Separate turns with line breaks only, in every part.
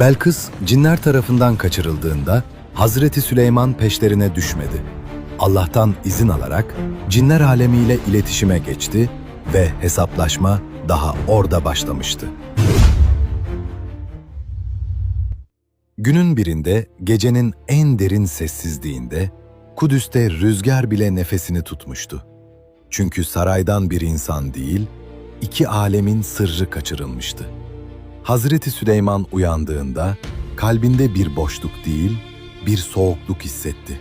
Belkıs cinler tarafından kaçırıldığında Hazreti Süleyman peşlerine düşmedi. Allah'tan izin alarak cinler alemiyle iletişime geçti ve hesaplaşma daha orada başlamıştı. Günün birinde gecenin en derin sessizliğinde Kudüs'te rüzgar bile nefesini tutmuştu. Çünkü saraydan bir insan değil, iki alemin sırrı kaçırılmıştı. Hazreti Süleyman uyandığında kalbinde bir boşluk değil, bir soğukluk hissetti.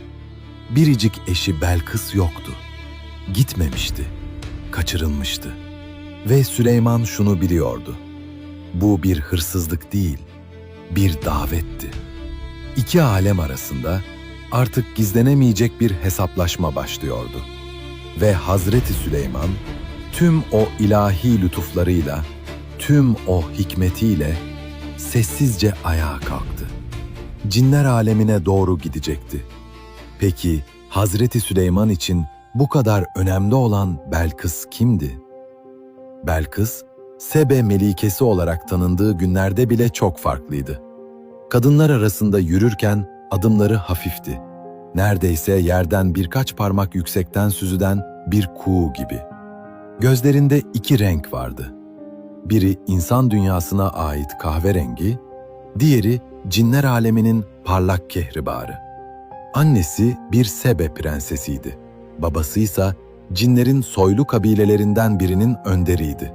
Biricik eşi Belkıs yoktu. Gitmemişti, kaçırılmıştı. Ve Süleyman şunu biliyordu. Bu bir hırsızlık değil, bir davetti. İki alem arasında artık gizlenemeyecek bir hesaplaşma başlıyordu. Ve Hazreti Süleyman tüm o ilahi lütuflarıyla, tüm o hikmetiyle sessizce ayağa kalktı. Cinler alemine doğru gidecekti. Peki Hazreti Süleyman için bu kadar önemli olan Belkıs kimdi? Belkıs, Sebe melikesi olarak tanındığı günlerde bile çok farklıydı. Kadınlar arasında yürürken adımları hafifti. Neredeyse yerden birkaç parmak yüksekten süzülen bir kuğu gibi. Gözlerinde iki renk vardı. Biri insan dünyasına ait kahverengi, diğeri cinler aleminin parlak kehribarı. Annesi bir Sebe prensesiydi. Babası ise cinlerin soylu kabilelerinden birinin önderiydi.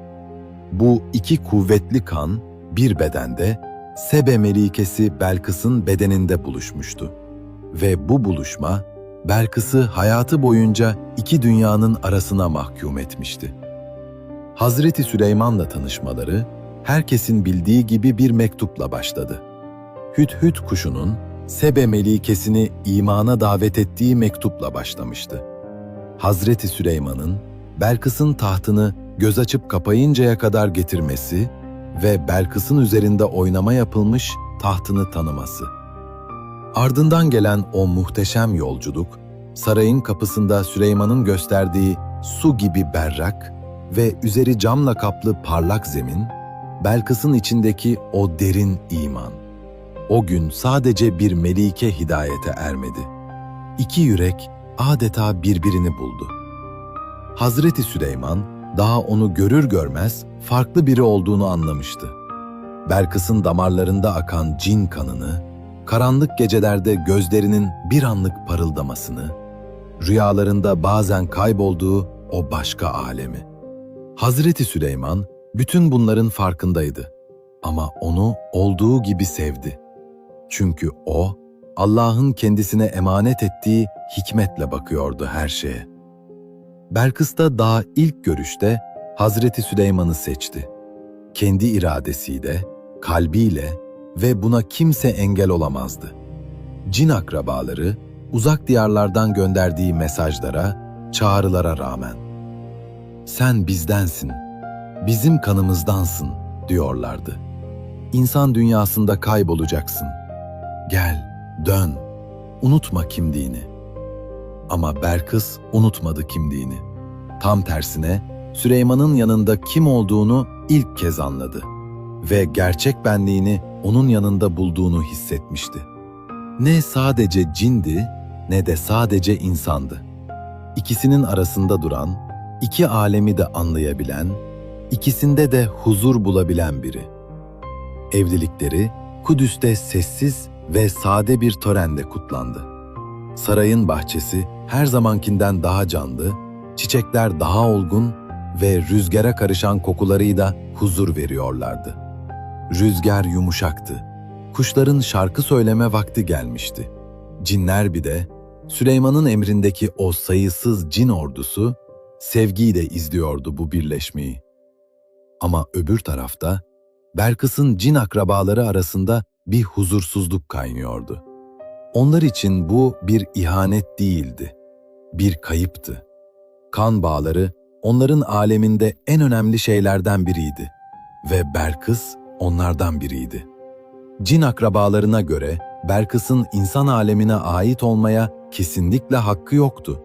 Bu iki kuvvetli kan bir bedende Sebe melikesi Belkıs'ın bedeninde buluşmuştu. Ve bu buluşma Belkıs'ı hayatı boyunca iki dünyanın arasına mahkum etmişti. Hazreti Süleyman'la tanışmaları herkesin bildiği gibi bir mektupla başladı. Hüt-hüt kuşunun Sebe melikesini imana davet ettiği mektupla başlamıştı. Hazreti Süleyman'ın Belkıs'ın tahtını göz açıp kapayıncaya kadar getirmesi ve Belkıs'ın üzerinde oynama yapılmış tahtını tanıması. Ardından gelen o muhteşem yolculuk, sarayın kapısında Süleyman'ın gösterdiği su gibi berrak ve üzeri camla kaplı parlak zemin, Belkıs'ın içindeki o derin iman. O gün sadece bir melike hidayete ermedi. İki yürek adeta birbirini buldu. Hazreti Süleyman daha onu görür görmez farklı biri olduğunu anlamıştı. Belkıs'ın damarlarında akan cin kanını, karanlık gecelerde gözlerinin bir anlık parıldamasını, rüyalarında bazen kaybolduğu o başka alemi. Hazreti Süleyman bütün bunların farkındaydı ama onu olduğu gibi sevdi. Çünkü o Allah'ın kendisine emanet ettiği hikmetle bakıyordu her şeye. Belkıs da daha ilk görüşte Hazreti Süleyman'ı seçti. Kendi iradesiyle, kalbiyle ve buna kimse engel olamazdı. Cin akrabaları uzak diyarlardan gönderdiği mesajlara, çağrılara rağmen "Sen bizdensin, bizim kanımızdansın." diyorlardı. İnsan dünyasında kaybolacaksın. Gel, dön, unutma kimliğini. Ama Belkıs unutmadı kimliğini. Tam tersine Süleyman'ın yanında kim olduğunu ilk kez anladı ve gerçek benliğini onun yanında bulduğunu hissetmişti. Ne sadece cindi ne de sadece insandı. İkisinin arasında duran, iki alemi de anlayabilen, ikisinde de huzur bulabilen biri. Evlilikleri Kudüs'te sessiz ve sade bir törenle kutlandı. Sarayın bahçesi her zamankinden daha canlı, çiçekler daha olgun ve rüzgara karışan kokularıyla huzur veriyorlardı. Rüzgar yumuşaktı. Kuşların şarkı söyleme vakti gelmişti. Cinler bir de Süleyman'ın emrindeki o sayısız cin ordusu sevgiyle izliyordu bu birleşmeyi. Ama öbür tarafta Belkıs'ın cin akrabaları arasında bir huzursuzluk kaynıyordu. Onlar için bu bir ihanet değildi, bir kayıptı. Kan bağları onların aleminde en önemli şeylerden biriydi ve Belkıs onlardan biriydi. Cin akrabalarına göre Belkıs'ın insan alemine ait olmaya kesinlikle hakkı yoktu.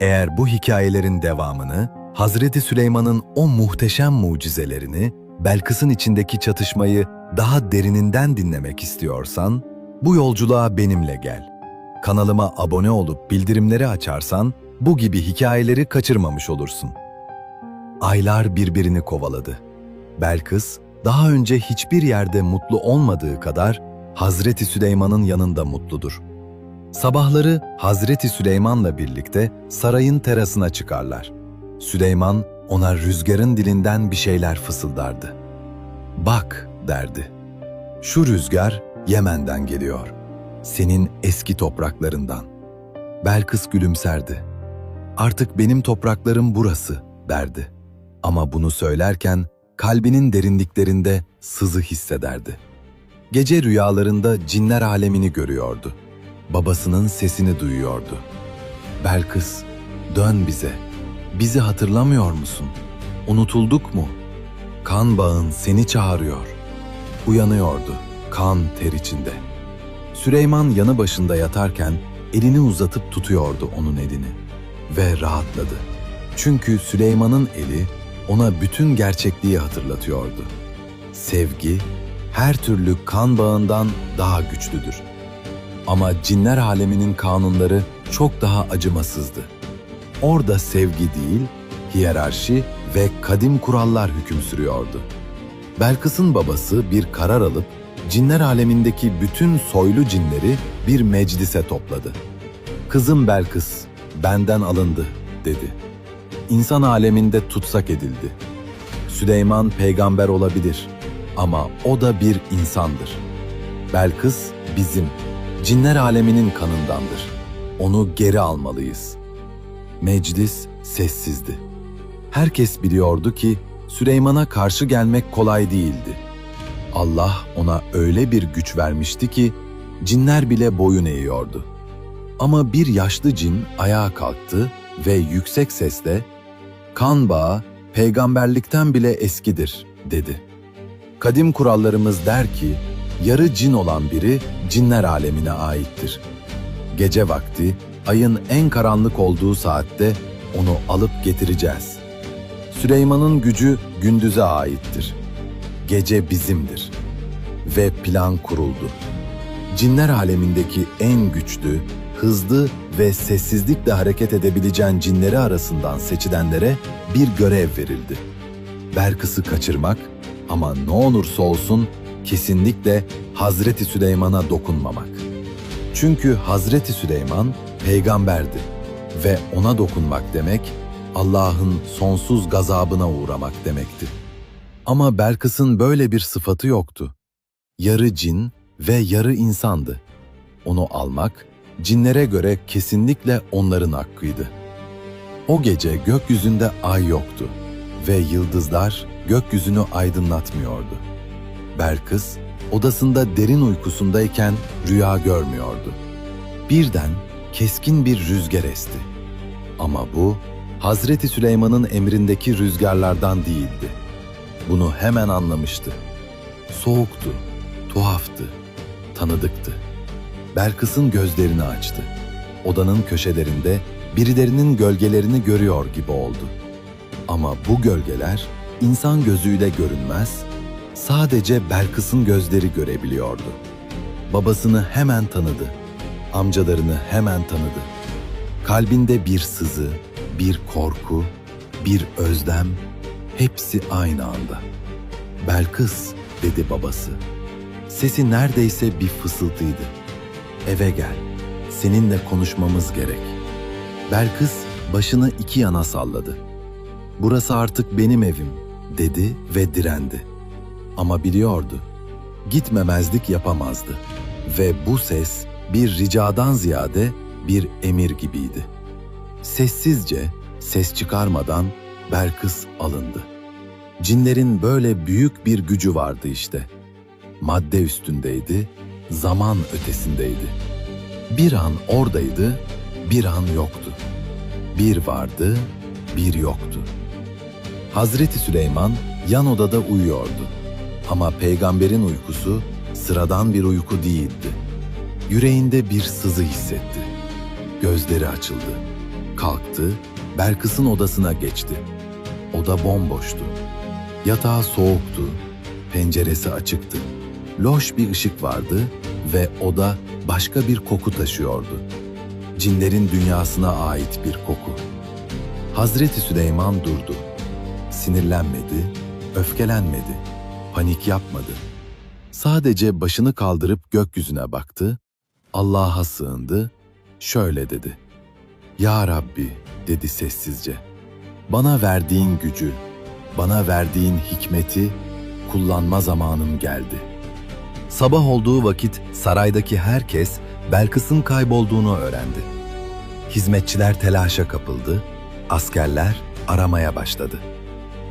Eğer bu hikayelerin devamını, Hazreti Süleyman'ın o muhteşem mucizelerini, Belkıs'ın içindeki çatışmayı daha derininden dinlemek istiyorsan bu yolculuğa benimle gel. Kanalıma abone olup bildirimleri açarsan bu gibi hikayeleri kaçırmamış olursun. Aylar birbirini kovaladı. Belkıs daha önce hiçbir yerde mutlu olmadığı kadar Hazreti Süleyman'ın yanında mutludur. Sabahları Hazreti Süleyman'la birlikte sarayın terasına çıkarlar. Süleyman ona rüzgarın dilinden bir şeyler fısıldardı. Bak derdi. Şu rüzgar Yemen'den geliyor. Senin eski topraklarından. Belkıs gülümserdi. Artık benim topraklarım burası derdi. Ama bunu söylerken kalbinin derinliklerinde sızı hissederdi. Gece rüyalarında cinler alemini görüyordu. Babasının sesini duyuyordu. Belkıs, dön bize. Bizi hatırlamıyor musun? Unutulduk mu? Kan bağın seni çağırıyor. Uyanıyordu, kan ter içinde. Süleyman yanı başında yatarken elini uzatıp tutuyordu onun elini. Ve rahatladı. Çünkü Süleyman'ın eli ona bütün gerçekliği hatırlatıyordu. Sevgi, her türlü kan bağından daha güçlüdür. Ama cinler aleminin kanunları çok daha acımasızdı. Orada sevgi değil, hiyerarşi ve kadim kurallar hüküm sürüyordu. Belkıs'ın babası bir karar alıp cinler alemindeki bütün soylu cinleri bir meclise topladı. Kızım Belkıs benden alındı dedi. İnsan aleminde tutsak edildi. Süleyman peygamber olabilir ama o da bir insandır. Belkıs bizim, cinler aleminin kanındandır. Onu geri almalıyız. Meclis sessizdi. Herkes biliyordu ki Süleyman'a karşı gelmek kolay değildi. Allah ona öyle bir güç vermişti ki cinler bile boyun eğiyordu. Ama bir yaşlı cin ayağa kalktı ve yüksek sesle "Kan bağı peygamberlikten bile eskidir." dedi. Kadim kurallarımız der ki yarı cin olan biri cinler alemine aittir. Gece vakti ayın en karanlık olduğu saatte onu alıp getireceğiz. Süleyman'ın gücü gündüze aittir. Gece bizimdir. Ve plan kuruldu. Cinler alemindeki en güçlü, hızlı ve sessizlikle hareket edebileceğin cinleri arasından seçilenlere bir görev verildi. Belkıs'ı kaçırmak ama ne olursa olsun kesinlikle Hazreti Süleyman'a dokunmamak. Çünkü Hazreti Süleyman peygamberdi ve ona dokunmak demek Allah'ın sonsuz gazabına uğramak demekti. Ama Belkıs'ın böyle bir sıfatı yoktu. Yarı cin ve yarı insandı. Onu almak cinlere göre kesinlikle onların hakkıydı. O gece gökyüzünde ay yoktu ve yıldızlar gökyüzünü aydınlatmıyordu. Belkıs odasında derin uykusundayken rüya görmüyordu. Birden keskin bir rüzgar esti. Ama bu Hazreti Süleyman'ın emrindeki rüzgarlardan değildi. Bunu hemen anlamıştı. Soğuktu, tuhaftı, tanıdıktı. Belkıs'ın gözlerini açtı. Odanın köşelerinde birilerinin gölgelerini görüyor gibi oldu. Ama bu gölgeler insan gözüyle görünmez, sadece Belkıs'ın gözleri görebiliyordu. Babasını hemen tanıdı, amcalarını hemen tanıdı. Kalbinde bir sızı, bir korku, bir özlem, hepsi aynı anda. Belkıs dedi babası. Sesi neredeyse bir fısıltıydı. Eve gel, seninle konuşmamız gerek. Belkıs başını iki yana salladı. Burası artık benim evim dedi ve direndi. Ama biliyordu, gitmemezlik yapamazdı. Ve bu ses bir ricadan ziyade bir emir gibiydi. Sessizce, ses çıkarmadan Belkıs alındı. Cinlerin böyle büyük bir gücü vardı işte. Madde üstündeydi, zaman ötesindeydi. Bir an oradaydı, bir an yoktu. Bir vardı, bir yoktu. Hazreti Süleyman yan odada uyuyordu. Ama peygamberin uykusu sıradan bir uyku değildi. Yüreğinde bir sızı hissetti. Gözleri açıldı. Kalktı, Belkıs'ın odasına geçti. Oda bomboştu. Yatağı soğuktu, penceresi açıktı. loş bir ışık vardı ve oda başka bir koku taşıyordu. Cinlerin dünyasına ait bir koku. Hazreti Süleyman durdu. Sinirlenmedi, öfkelenmedi, panik yapmadı. Sadece başını kaldırıp gökyüzüne baktı, Allah'a sığındı, şöyle dedi. Ya Rabbi, dedi sessizce. Bana verdiğin gücü, bana verdiğin hikmeti kullanma zamanım geldi. Sabah olduğu vakit saraydaki herkes Belkıs'ın kaybolduğunu öğrendi. Hizmetçiler telaşa kapıldı, askerler aramaya başladı.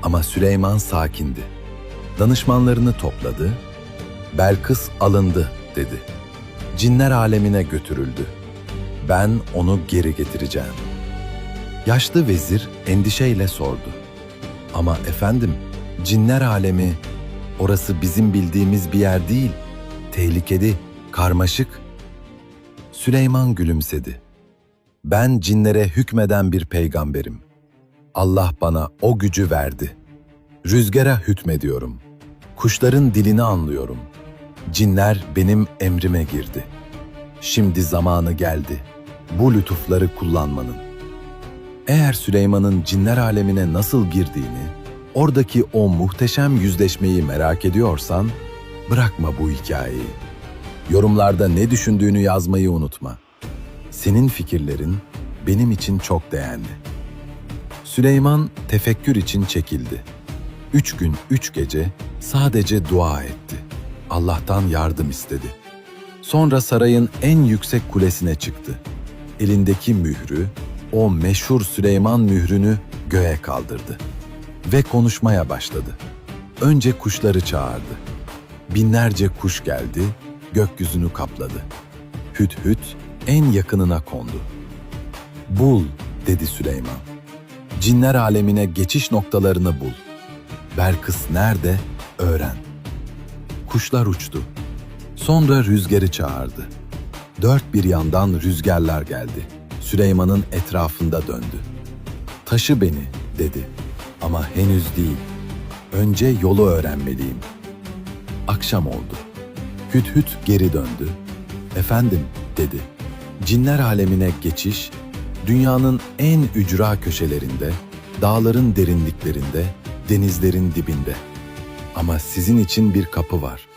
Ama Süleyman sakindi. Danışmanlarını topladı, Belkıs alındı dedi. Cinler alemine götürüldü. Ben onu geri getireceğim. Yaşlı vezir endişeyle sordu. Ama efendim, cinler alemi, orası bizim bildiğimiz bir yer değil. Tehlikeli, karmaşık. Süleyman gülümsedi. Ben cinlere hükmeden bir peygamberim. Allah bana o gücü verdi. Rüzgara hükmediyorum. Kuşların dilini anlıyorum. Cinler benim emrime girdi. Şimdi zamanı geldi. Bu lütufları kullanmanın. Eğer Süleyman'ın cinler alemine nasıl girdiğini, oradaki o muhteşem yüzleşmeyi merak ediyorsan, bırakma bu hikayeyi. Yorumlarda ne düşündüğünü yazmayı unutma. Senin fikirlerin benim için çok değerli. Süleyman tefekkür için çekildi. Üç gün, üç gece sadece dua etti. Allah'tan yardım istedi. Sonra sarayın en yüksek kulesine çıktı. Elindeki mührü, o meşhur Süleyman mührünü göğe kaldırdı. Ve konuşmaya başladı. Önce kuşları çağırdı. Binlerce kuş geldi, gökyüzünü kapladı. Hüt hüt en yakınına kondu. Bul, dedi Süleyman. Cinler alemine geçiş noktalarını bul. Belkıs nerede? Öğren. Kuşlar uçtu. Sonra rüzgarı çağırdı. Dört bir yandan rüzgarlar geldi. Süleyman'ın etrafında döndü. Taşı beni, dedi. Ama henüz değil. Önce yolu öğrenmeliyim. Akşam oldu. Hüt hüt geri döndü. Efendim, dedi. Cinler alemine geçiş, dünyanın en ücra köşelerinde, dağların derinliklerinde, denizlerin dibinde. Ama sizin için bir kapı var.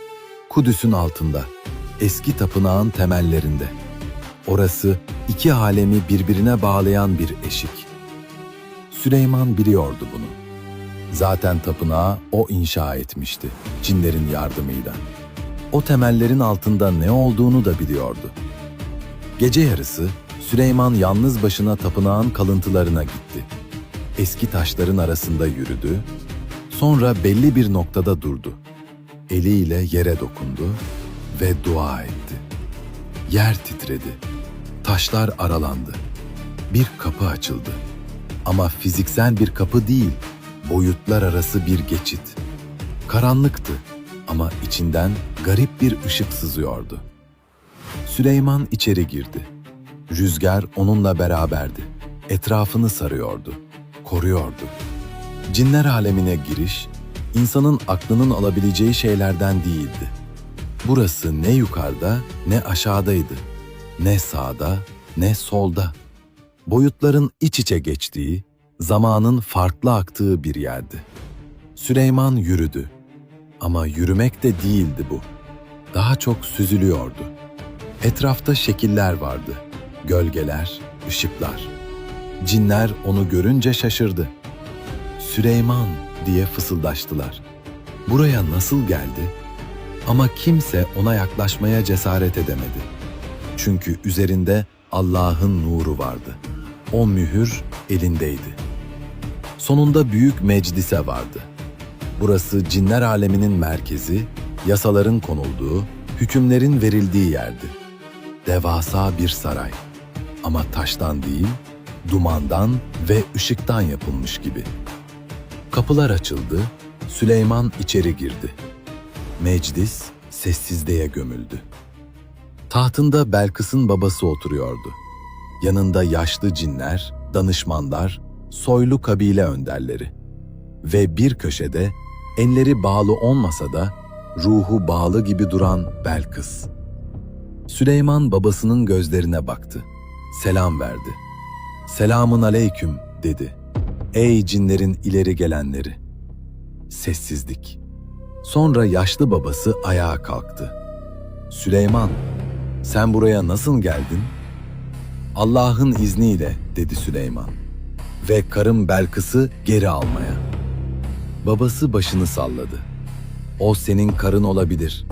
Kudüs'ün altında, eski tapınağın temellerinde. Orası iki alemi birbirine bağlayan bir eşik. Süleyman biliyordu bunu. Zaten tapınağı o inşa etmişti, cinlerin yardımıyla. O temellerin altında ne olduğunu da biliyordu. Gece yarısı Süleyman yalnız başına tapınağın kalıntılarına gitti. Eski taşların arasında yürüdü, sonra belli bir noktada durdu. Eliyle yere dokundu ve dua etti. Yer titredi. Taşlar aralandı. Bir kapı açıldı. Ama fiziksel bir kapı değil, boyutlar arası bir geçit. Karanlıktı ama içinden garip bir ışık sızıyordu. Süleyman içeri girdi. Rüzgar onunla beraberdi. Etrafını sarıyordu, koruyordu. Cinler alemine giriş, insanın aklının alabileceği şeylerden değildi. Burası ne yukarıda ne aşağıdaydı. Ne sağda ne solda. Boyutların iç içe geçtiği, zamanın farklı aktığı bir yerdi. Süleyman yürüdü. Ama yürümek de değildi bu. Daha çok süzülüyordu. Etrafta şekiller vardı. Gölgeler, ışıklar. Cinler onu görünce şaşırdı. Süleyman diye fısıldaştılar. Buraya nasıl geldi? Ama kimse ona yaklaşmaya cesaret edemedi. Çünkü üzerinde Allah'ın nuru vardı. O mühür elindeydi. Sonunda büyük meclise vardı. Burası cinler aleminin merkezi, yasaların konulduğu, hükümlerin verildiği yerdi. Devasa bir saray. Ama taştan değil, dumandan ve ışıktan yapılmış gibi. Kapılar açıldı, Süleyman içeri girdi. Meclis sessizliğe gömüldü. Tahtında Belkıs'ın babası oturuyordu. Yanında yaşlı cinler, danışmanlar, soylu kabile önderleri. Ve bir köşede, elleri bağlı olmasa da ruhu bağlı gibi duran Belkıs. Süleyman babasının gözlerine baktı. Selam verdi. Selamun aleyküm dedi. Ey cinlerin ileri gelenleri. Sessizlik. Sonra yaşlı babası ayağa kalktı. Süleyman, sen buraya nasıl geldin? Allah'ın izniyle dedi Süleyman. Ve karım Belkıs'ı geri almaya. Babası başını salladı. O senin karın olabilir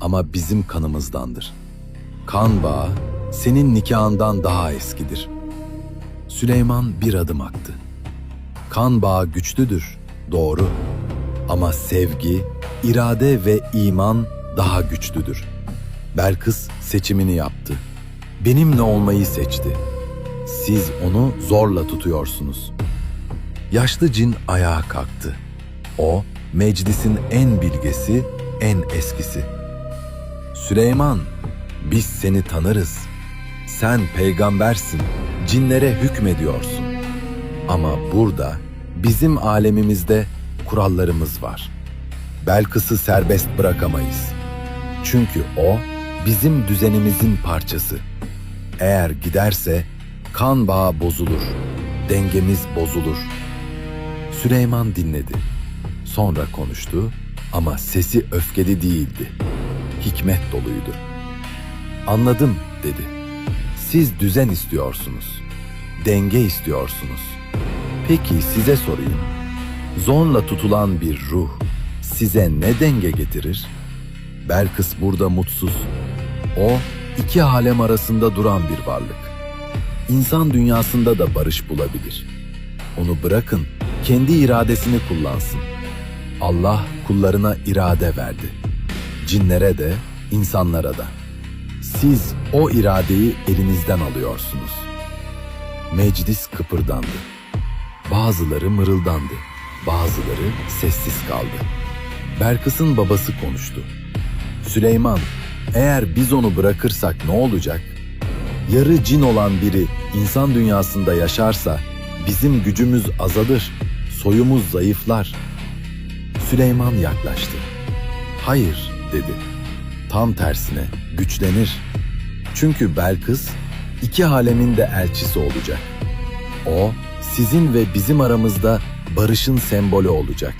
ama bizim kanımızdandır. Kan bağı senin nikahından daha eskidir. Süleyman bir adım attı. Kan bağı güçlüdür, doğru. Ama sevgi, irade ve iman daha güçlüdür. Belkıs seçimini yaptı. Benimle olmayı seçti. Siz onu zorla tutuyorsunuz. Yaşlı cin ayağa kalktı. O, meclisin en bilgesi, en eskisi. Süleyman, biz seni tanırız. Sen peygambersin, cinlere hükmediyorsun. Ama burada, bizim alemimizde kurallarımız var. Belkıs'ı serbest bırakamayız. Çünkü o, bizim düzenimizin parçası. Eğer giderse, kan bağı bozulur, dengemiz bozulur. Süleyman dinledi. Sonra konuştu ama sesi öfkeli değildi. Hikmet doluydu. Anladım dedi. Siz düzen istiyorsunuz. Denge istiyorsunuz. Peki size sorayım. Zorla tutulan bir ruh size ne denge getirir? Belkıs burada mutsuz. O iki alem arasında duran bir varlık. İnsan dünyasında da barış bulabilir. Onu bırakın, kendi iradesini kullansın. Allah kullarına irade verdi. Cinlere de, insanlara da. Siz o iradeyi elinizden alıyorsunuz. Meclis kıpırdandı. Bazıları mırıldandı, bazıları sessiz kaldı. Belkıs'ın babası konuştu. Süleyman, eğer biz onu bırakırsak ne olacak? Yarı cin olan biri insan dünyasında yaşarsa bizim gücümüz azalır, soyumuz zayıflar. Süleyman yaklaştı. Hayır dedi. Tam tersine güçlenir. Çünkü Belkıs iki alemin de elçisi olacak. O sizin ve bizim aramızda barışın sembolü olacak.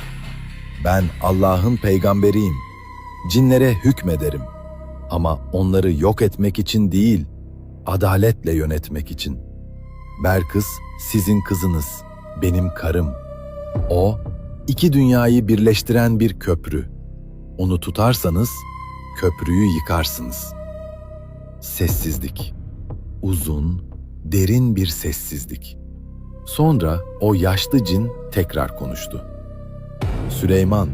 Ben Allah'ın peygamberiyim. Cinlere hükmederim. Ama onları yok etmek için değil, adaletle yönetmek için. Belkıs sizin kızınız, benim karım. O, iki dünyayı birleştiren bir köprü. Onu tutarsanız, köprüyü yıkarsınız. Sessizlik. Uzun, derin bir sessizlik. Sonra o yaşlı cin tekrar konuştu. Süleyman,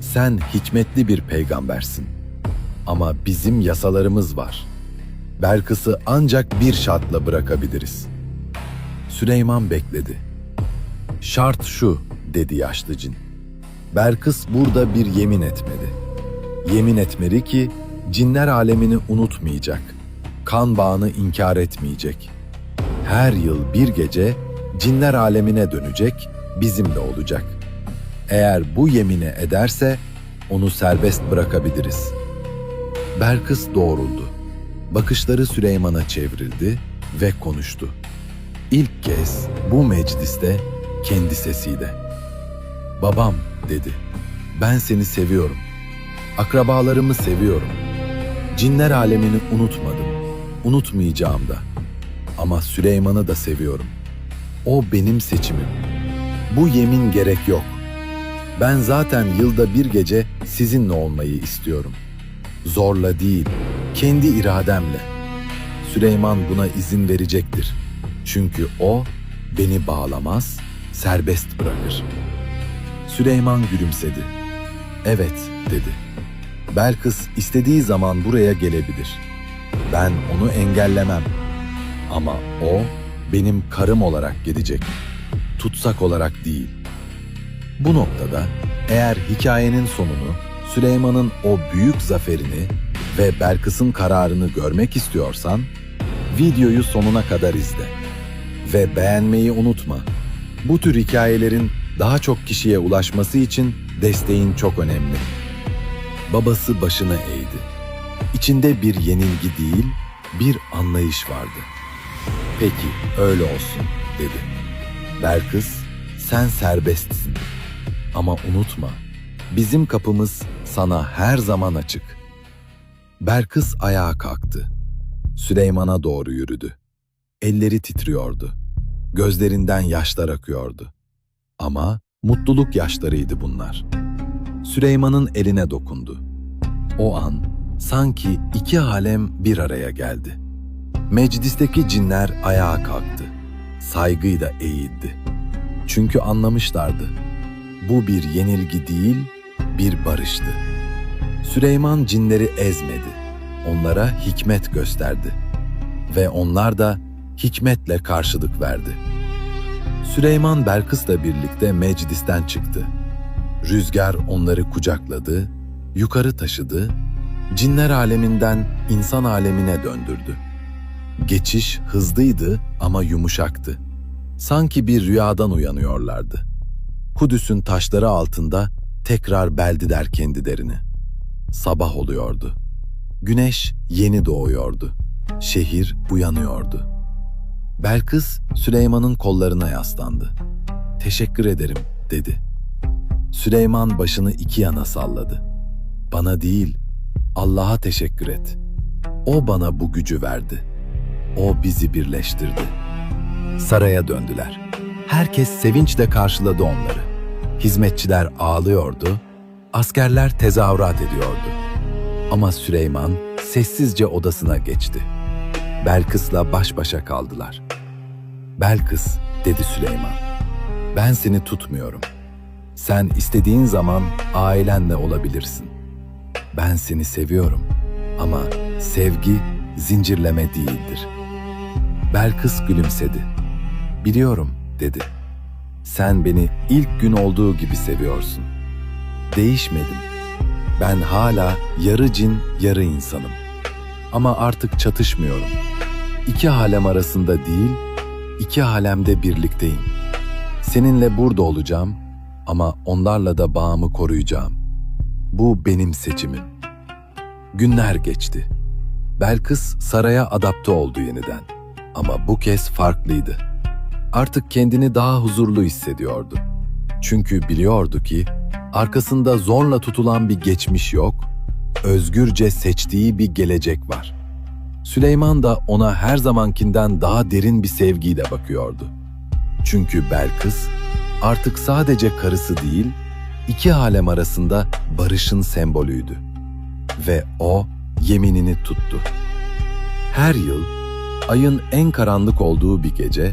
sen hikmetli bir peygambersin. Ama bizim yasalarımız var. Belkıs'ı ancak bir şartla bırakabiliriz. Süleyman bekledi. Şart şu, dedi yaşlı cin. Belkıs burada bir yemin etmeli. Yemin etmeli ki cinler alemini unutmayacak. Kan bağını inkar etmeyecek. Her yıl bir gece cinler alemine dönecek, bizimle olacak. Eğer bu yemini ederse onu serbest bırakabiliriz. Belkıs doğruldu. Bakışları Süleyman'a çevrildi ve konuştu. İlk kez bu mecliste kendi sesiyle. Babam dedi. Ben seni seviyorum. Akrabalarımı seviyorum. Cinler alemini unutmadım. Unutmayacağım da. Ama Süleyman'ı da seviyorum. O benim seçimim. Bu yemin gerek yok. Ben zaten yılda bir gece sizinle olmayı istiyorum. Zorla değil, kendi irademle. Süleyman buna izin verecektir. Çünkü o beni bağlamaz, serbest bırakır. Süleyman gülümsedi. Evet, dedi. Belkıs istediği zaman buraya gelebilir. Ben onu engellemem. Ama o benim karım olarak gelecek. Tutsak olarak değil. Bu noktada eğer hikayenin sonunu, Süleyman'ın o büyük zaferini ve Belkıs'ın kararını görmek istiyorsan, videoyu sonuna kadar izle. Ve beğenmeyi unutma. Bu tür hikayelerin daha çok kişiye ulaşması için desteğin çok önemli. Babası başına eğdi. İçinde bir yenilgi değil, bir anlayış vardı. Peki, öyle olsun, dedi. Belkıs, sen serbestsin. Ama unutma, bizim kapımız sana her zaman açık. Belkıs ayağa kalktı. Süleyman'a doğru yürüdü. Elleri titriyordu. Gözlerinden yaşlar akıyordu. Ama mutluluk yaşlarıydı bunlar. Süleyman'ın eline dokundu. O an sanki iki alem bir araya geldi. Meclisteki cinler ayağa kalktı. Saygıyla eğildi. Çünkü anlamışlardı. Bu bir yenilgi değil, bir barıştı. Süleyman cinleri ezmedi. Onlara hikmet gösterdi. Ve onlar da hikmetle karşılık verdi. Süleyman Belkıs'la birlikte meclisten çıktı. Rüzgar onları kucakladı, yukarı taşıdı, cinler aleminden insan alemine döndürdü. Geçiş hızlıydı ama yumuşaktı. Sanki bir rüyadan uyanıyorlardı. Kudüs'ün taşları altında tekrar beldiler kendilerini. Sabah oluyordu. Güneş yeni doğuyordu. Şehir uyanıyordu. Belkıs Süleyman'ın kollarına yaslandı. Teşekkür ederim dedi. Süleyman başını iki yana salladı. Bana değil, Allah'a teşekkür et. O bana bu gücü verdi. O bizi birleştirdi. Saraya döndüler. Herkes sevinçle karşıladı onları. Hizmetçiler ağlıyordu, askerler tezahürat ediyordu. Ama Süleyman sessizce odasına geçti. Belkıs'la baş başa kaldılar. Belkıs, dedi Süleyman. Ben seni tutmuyorum. Sen istediğin zaman ailenle olabilirsin. Ben seni seviyorum ama sevgi zincirleme değildir. Belkıs gülümsedi. Biliyorum, dedi. Sen beni ilk gün olduğu gibi seviyorsun. Değişmedim. Ben hala yarı cin, yarı insanım. Ama artık çatışmıyorum. İki alem arasında değil, iki alemde birlikteyim. Seninle burada olacağım ama onlarla da bağımı koruyacağım. Bu benim seçimim. Günler geçti. Belkıs saraya adapte oldu yeniden. Ama bu kez farklıydı. Artık kendini daha huzurlu hissediyordu. Çünkü biliyordu ki arkasında zorla tutulan bir geçmiş yok, özgürce seçtiği bir gelecek var. Süleyman da ona her zamankinden daha derin bir sevgiyle bakıyordu. Çünkü Belkıs artık sadece karısı değil, iki alem arasında barışın sembolüydü. Ve o yeminini tuttu. Her yıl ayın en karanlık olduğu bir gece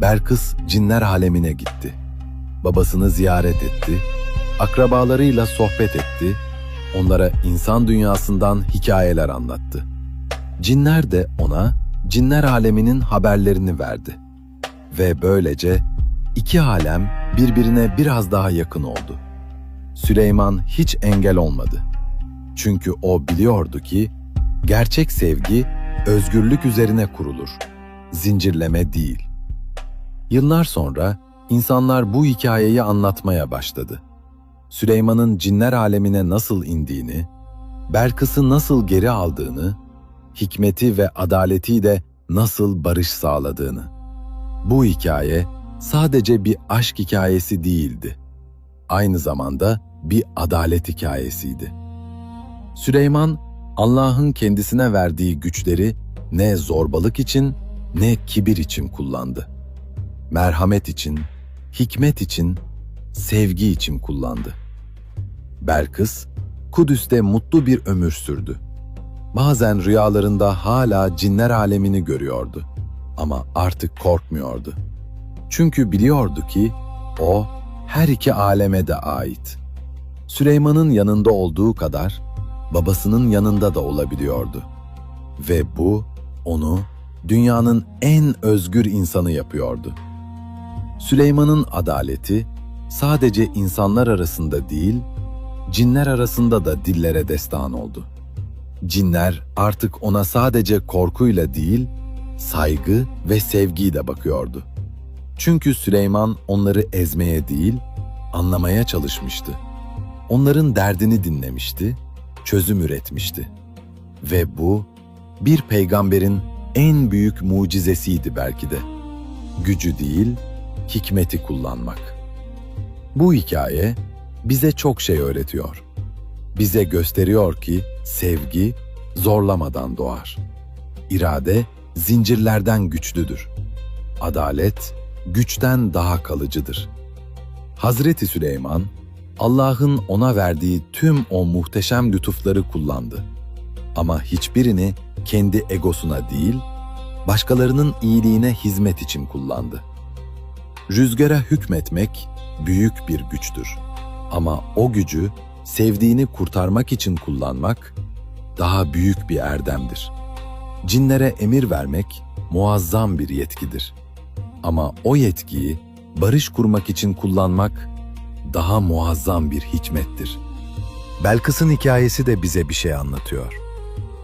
Belkıs cinler alemine gitti. Babasını ziyaret etti, akrabalarıyla sohbet etti, onlara insan dünyasından hikayeler anlattı. Cinler de ona cinler aleminin haberlerini verdi. Ve böylece iki alem birbirine biraz daha yakın oldu. Süleyman hiç engel olmadı. Çünkü o biliyordu ki gerçek sevgi özgürlük üzerine kurulur, zincirleme değil. Yıllar sonra insanlar bu hikayeyi anlatmaya başladı. Süleyman'ın cinler alemine nasıl indiğini, Belkıs'ı nasıl geri aldığını, hikmeti ve adaletiyle nasıl barış sağladığını. Bu hikaye sadece bir aşk hikayesi değildi. Aynı zamanda bir adalet hikayesiydi. Süleyman, Allah'ın kendisine verdiği güçleri ne zorbalık için ne kibir için kullandı. Merhamet için, hikmet için, sevgi için kullandı. Belkıs, Kudüs'te mutlu bir ömür sürdü. Bazen rüyalarında hala cinler alemini görüyordu ama artık korkmuyordu. Çünkü biliyordu ki o her iki aleme de ait. Süleyman'ın yanında olduğu kadar babasının yanında da olabiliyordu. Ve bu onu dünyanın en özgür insanı yapıyordu. Süleyman'ın adaleti sadece insanlar arasında değil, cinler arasında da dillere destan oldu. Cinler artık ona sadece korkuyla değil, saygı ve sevgiyle bakıyordu. Çünkü Süleyman onları ezmeye değil, anlamaya çalışmıştı. Onların derdini dinlemişti çözüm üretmişti. Ve bu bir peygamberin en büyük mucizesiydi belki de. Gücü değil, hikmeti kullanmak. Bu hikaye bize çok şey öğretiyor. Bize gösteriyor ki sevgi zorlamadan doğar. İrade zincirlerden güçlüdür. Adalet güçten daha kalıcıdır. Hazreti Süleyman Allah'ın ona verdiği tüm o muhteşem lütufları kullandı. Ama hiçbirini kendi egosuna değil, başkalarının iyiliğine hizmet için kullandı. Rüzgara hükmetmek büyük bir güçtür. Ama o gücü sevdiğini kurtarmak için kullanmak daha büyük bir erdemdir. Cinlere emir vermek muazzam bir yetkidir. Ama o yetkiyi barış kurmak için kullanmak daha muazzam bir hikmettir. Belkıs'ın hikayesi de bize bir şey anlatıyor.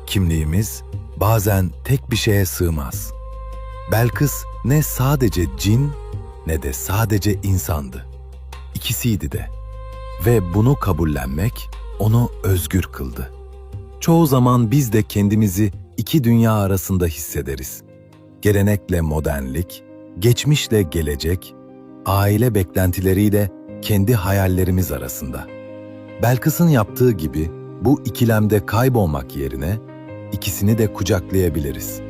Kimliğimiz bazen tek bir şeye sığmaz. Belkıs ne sadece cin ne de sadece insandı. İkisiydi de. Ve bunu kabullenmek onu özgür kıldı. Çoğu zaman biz de kendimizi iki dünya arasında hissederiz. Gelenekle modernlik, geçmişle gelecek, aile beklentileriyle kendi hayallerimiz arasında. Belkıs'ın yaptığı gibi bu ikilemde kaybolmak yerine ikisini de kucaklayabiliriz.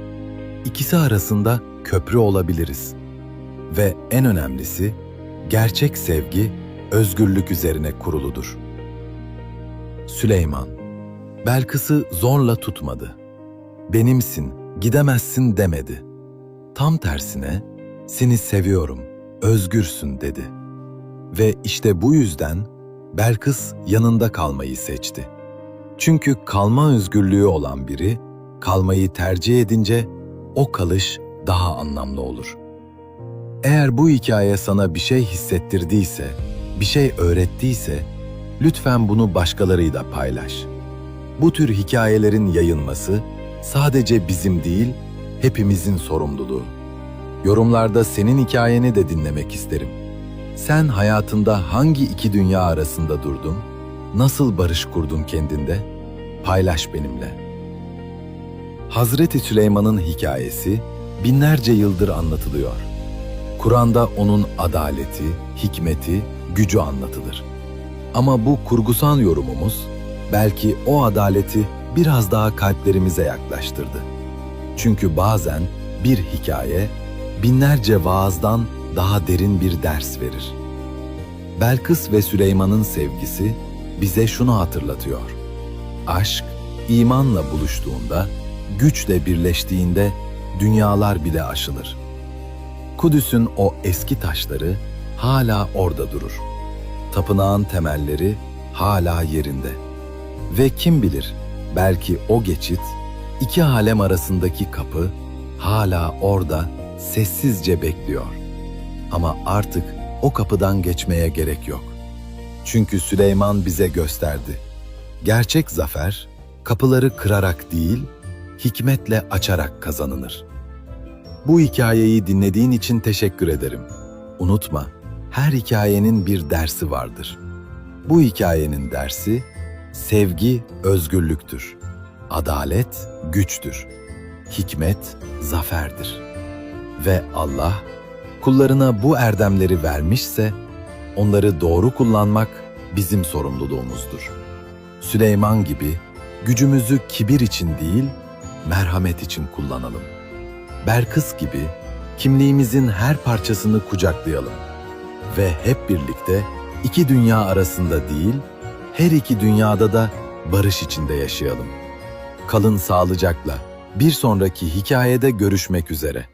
İkisi arasında köprü olabiliriz. Ve en önemlisi, gerçek sevgi özgürlük üzerine kuruludur. Süleyman, Belkıs'ı zorla tutmadı. Benimsin, gidemezsin demedi. Tam tersine, seni seviyorum, özgürsün dedi. Ve işte bu yüzden Belkıs yanında kalmayı seçti. Çünkü kalma özgürlüğü olan biri, kalmayı tercih edince o kalış daha anlamlı olur. Eğer bu hikaye sana bir şey hissettirdiyse, bir şey öğrettiyse, lütfen bunu başkalarıyla paylaş. Bu tür hikayelerin yayılması sadece bizim değil, hepimizin sorumluluğu. Yorumlarda senin hikayeni de dinlemek isterim. Sen hayatında hangi iki dünya arasında durdun? Nasıl barış kurdun kendinde? Paylaş benimle. Hazreti Süleyman'ın hikayesi binlerce yıldır anlatılıyor. Kur'an'da onun adaleti, hikmeti, gücü anlatılır. Ama bu kurgusal yorumumuz belki o adaleti biraz daha kalplerimize yaklaştırdı. Çünkü bazen bir hikaye binlerce vaazdan daha derin bir ders verir. Belkıs ve Süleyman'ın sevgisi bize şunu hatırlatıyor. Aşk, imanla buluştuğunda, güçle birleştiğinde dünyalar bile aşılır. Kudüs'ün o eski taşları hala orada durur. Tapınağın temelleri hala yerinde. Ve kim bilir, belki o geçit, iki alem arasındaki kapı hala orada sessizce bekliyor. Ama artık o kapıdan geçmeye gerek yok. Çünkü Süleyman bize gösterdi. Gerçek zafer kapıları kırarak değil, hikmetle açarak kazanılır. Bu hikayeyi dinlediğin için teşekkür ederim. Unutma, her hikayenin bir dersi vardır. Bu hikayenin dersi sevgi özgürlüktür. Adalet güçtür. Hikmet zaferdir. Ve Allah kullarına bu erdemleri vermişse onları doğru kullanmak bizim sorumluluğumuzdur. Süleyman gibi gücümüzü kibir için değil, merhamet için kullanalım. Berkıs gibi kimliğimizin her parçasını kucaklayalım ve hep birlikte iki dünya arasında değil, her iki dünyada da barış içinde yaşayalım. Kalın sağlıcakla. Bir sonraki hikayede görüşmek üzere.